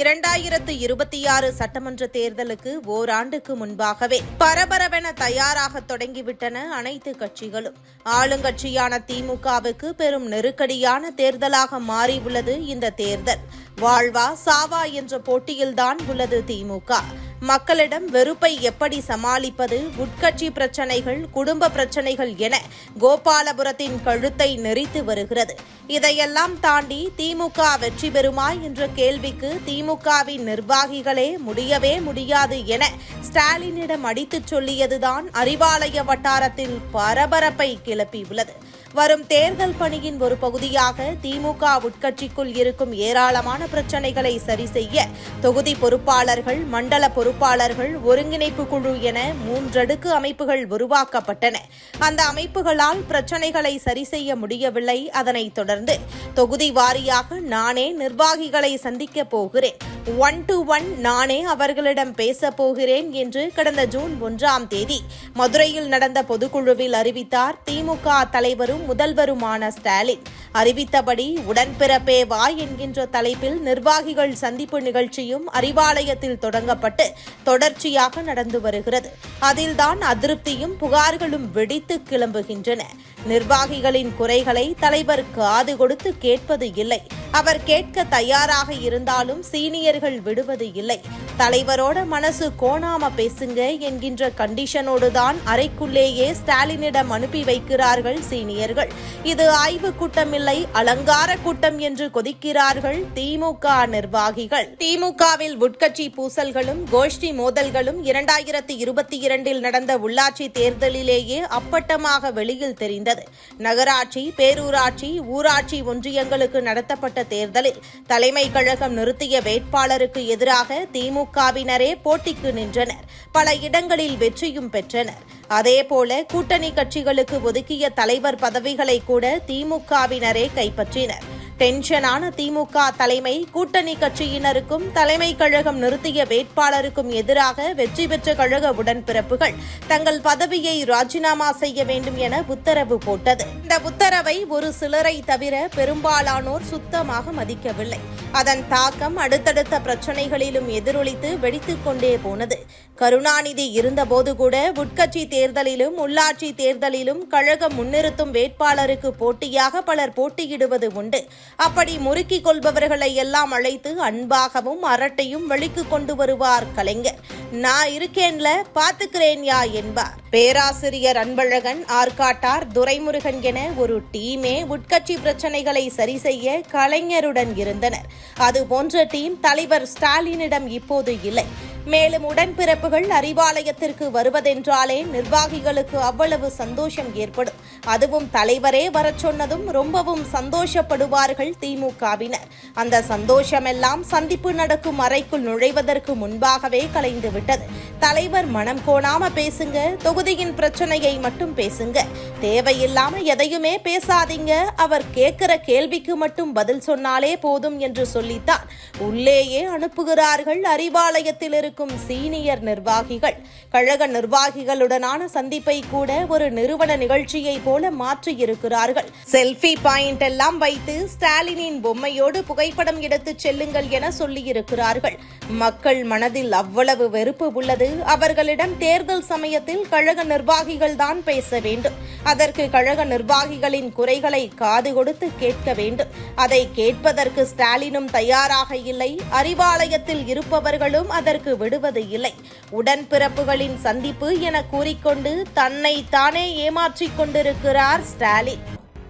இரண்டாயிரத்து இருபத்தி ஆறு சட்டமன்ற தேர்தலுக்கு ஓராண்டுக்கு முன்பாகவே பரபரவென தயாராக தொடங்கிவிட்டன அனைத்து கட்சிகளும். ஆளுங்கட்சியான திமுகவுக்கு பெரும் நெருக்கடியான தேர்தலாக மாறியுள்ளது இந்த தேர்தல். வாழ்வா சாவா என்ற போட்டியில்தான் உள்ளது திமுக. மக்களிடம் வெறுப்பை எப்படி சமாளிப்பது? உட்கட்சி பிரச்சனைகள் குடும்ப பிரச்சனைகள் என கோபாலபுரத்தின் கழுத்தை நெறித்து வருகிறது. இதையெல்லாம் தாண்டி திமுக வெற்றி பெறுமா என்ற கேள்விக்கு திமுகவின் நிர்வாகிகளே முடியவே முடியாது என ஸ்டாலினிடம் அடித்துச் சொல்லியதுதான் அறிவாலய வட்டாரத்தில் பரபரப்பை கிளப்பியுள்ளது. வரும் தேர்தல் பணியின் ஒரு பகுதியாக திமுக உட்கட்சிக்குள் இருக்கும் ஏராளமான பிரச்சனைகளை சரி செய்ய தொகுதி பொறுப்பாளர்கள் மண்டல பொறுப்பாளர்கள் ஒருங்கிணைப்பு குழு என மூன்றடுக்கு அமைப்புகள் உருவாக்கப்பட்டன. அந்த அமைப்புகளால் பிரச்சனைகளை சரி செய்ய முடியவில்லை. அதனைத் தொடர்ந்து தொகுதி வாரியாக நானே நிர்வாகிகளை சந்திக்கப் போகிறேன். ஒன் டு ஒன் நானே அவர்களிடம் பேசப் போகிறேன் என்று கடந்த ஜூன் ஒன்றாம் தேதி மதுரையில் நடந்த பொதுக்குழுவில் அறிவித்தார் திமுக தலைவரும் முதல்வருமான ஸ்டாலின். அறிவித்தபடி உடன்பிறப்பே வா என்கின்ற தலைப்பில் நிர்வாகிகள் சந்திப்பு நிகழ்ச்சியும் அறிவாலயத்தில் தொடங்கப்பட்டு தொடர்ச்சியாக நடந்து வருகிறது. அதில்தான் அதிருப்தியும் புகார்களும் வெடித்து கிளம்புகின்றன. நிர்வாகிகளின் குறைகளை தலைவர் காது கொடுத்து கேட்பது இல்லை. அவர் கேட்க தயாராக இருந்தாலும் சீனியர்கள் விடுவது இல்லை. தலைவரோட மனசு கோணாம பேசுங்க என்கின்ற கண்டிஷனோடு தான் அறைக்குள்ளேயே ஸ்டாலினிடம் அனுப்பி வைக்கிறார்கள் சீனியர்கள். இது ஆய்வு கூட்டம் இல்லை அலங்கார கூட்டம் என்று கொதிக்கிறார்கள் திமுக நிர்வாகிகள். திமுகவில் உட்கட்சி பூசல்களும் கோஷ்டி மோதல்களும் இரண்டாயிரத்தி இருபத்தி இரண்டில் நடந்த உள்ளாட்சி தேர்தலிலேயே அப்பட்டமாக வெளியில் தெரிந்தது. நகராட்சி பேரூராட்சி ஊராட்சி ஒன்றியங்களுக்கு நடத்தப்பட்ட தேர்தலில் தலைமை கழகம் நிறுத்திய வேட்பாளருக்கு எதிராக திமுகவினரே போட்டிக்கு நின்றனர். பல இடங்களில் வெற்றியும் பெற்றனர். அதேபோல கூட்டணி கட்சிகளுக்கு ஒதுக்கிய தலைவர் பதவிகளை கூட திமுகவினரே கைப்பற்றினர். டென்ஷனான திமுக தலைமை கூட்டணி கட்சியினருக்கும் தலைமை கழகம் நிறுத்திய வேட்பாளருக்கும் எதிராக வெற்றி பெற்ற கழக உடன்பிறப்புகள் தங்கள் பதவியை ராஜினாமா செய்ய வேண்டும் என உத்தரவு போட்டது. இந்த உத்தரவை ஒரு சிலரை தவிர பெரும்பாலானோர் சுத்தமாக மதிக்கவில்லை. அதன் தாக்கம் அடுத்தடுத்த பிரச்சனைகளிலும் எதிரொலித்து வெடித்துக் கொண்டே போனது. கருணாநிதி இருந்தபோது கூட உட்கட்சி தேர்தலிலும் உள்ளாட்சி தேர்தலிலும் கழகம் முன்னிறுத்தும் வேட்பாளருக்கு போட்டியாக பலர் போட்டியிடுவது உண்டு. அப்படி முறுக்கிக் கொள்பவர்களை எல்லாம் அழைத்து அன்பாகவும் அரட்டையும் வெளிக்கு கொண்டு வருவார் கலைஞர். நான் இருக்கேன்ல பாத்துக்கிறேன் யா என்பார். பேராசிரியர் அன்பழகன் ஆர்காட்டார் துரைமுருகன் என ஒரு டீமே உட்கட்சி பிரச்சனைகளை சரி செய்ய கலைஞருடன் இருந்தனர். அது போன்ற டீம் தலைவர் ஸ்டாலினிடம் இப்போது இல்லை. மேலும் உடன்பிறப்புகள் அறிவாலயத்திற்கு வருவதென்றாலே நிர்வாகிகளுக்கு அவ்வளவு சந்தோஷம் ஏற்படும். அதுவும் தலைவரே வரச் சொன்னதும் ரொம்பவும் சந்தோஷப்படுவார்கள் திமுகவினர் அந்த சந்தோஷமெல்லாம் சந்திப்பு நடக்கும் அறைக்குள் நுழைவதற்கு முன்பாகவே கலைந்து விட்டது தலைவர் மனம் கோணாம பேசுங்க தொகுதியின் பிரச்சனையை மட்டும் பேசுங்க. தேவையில்லாம எதையுமே பேசாதீங்க. அவர் கேட்கிற கேள்விக்கு மட்டும் பதில் சொன்னாலே போதும் என்று சொல்லித்தான். உள்ளேயே அனுப்புகிறார்கள் அறிவாலயத்தில் இருக்கும் சீனியர் நிர்வாகிகள். கழக நிர்வாகிகளுடனான சந்திப்பை கூட ஒரு நிறுவன நிகழ்ச்சியை போல மாற்றி இருக்கிறார்கள் செல்ஃபி பாயிண்ட் எல்லாம் வைத்து ஸ்டாலினின் பொம்மையோடு புகைப்படம் எடுத்துச் செல்லுங்கள் என சொல்லியிருக்கிறார்கள். மக்கள் மனதில் அவ்வளவு வெறுப்பு உள்ளது. அவர்களிடம் தேர்தல் சமயத்தில் கழக நிர்வாகிகள் தான் பேச வேண்டும். அதற்கு கழக நிர்வாகிகளின் குறைகளை காது கொடுத்து கேட்க வேண்டும். அதை கேட்பதற்கு ஸ்டாலினும் தயாராக இல்லை. அறிவாலயத்தில் இருப்பவர்களும் அதற்கு விடுவது இல்லை. உடன்பிறப்புகளின் சந்திப்பு என கூறிக்கொண்டு தன்னை தானே ஏமாற்றிக் கொண்டிருக்கிறார் ஸ்டாலின்.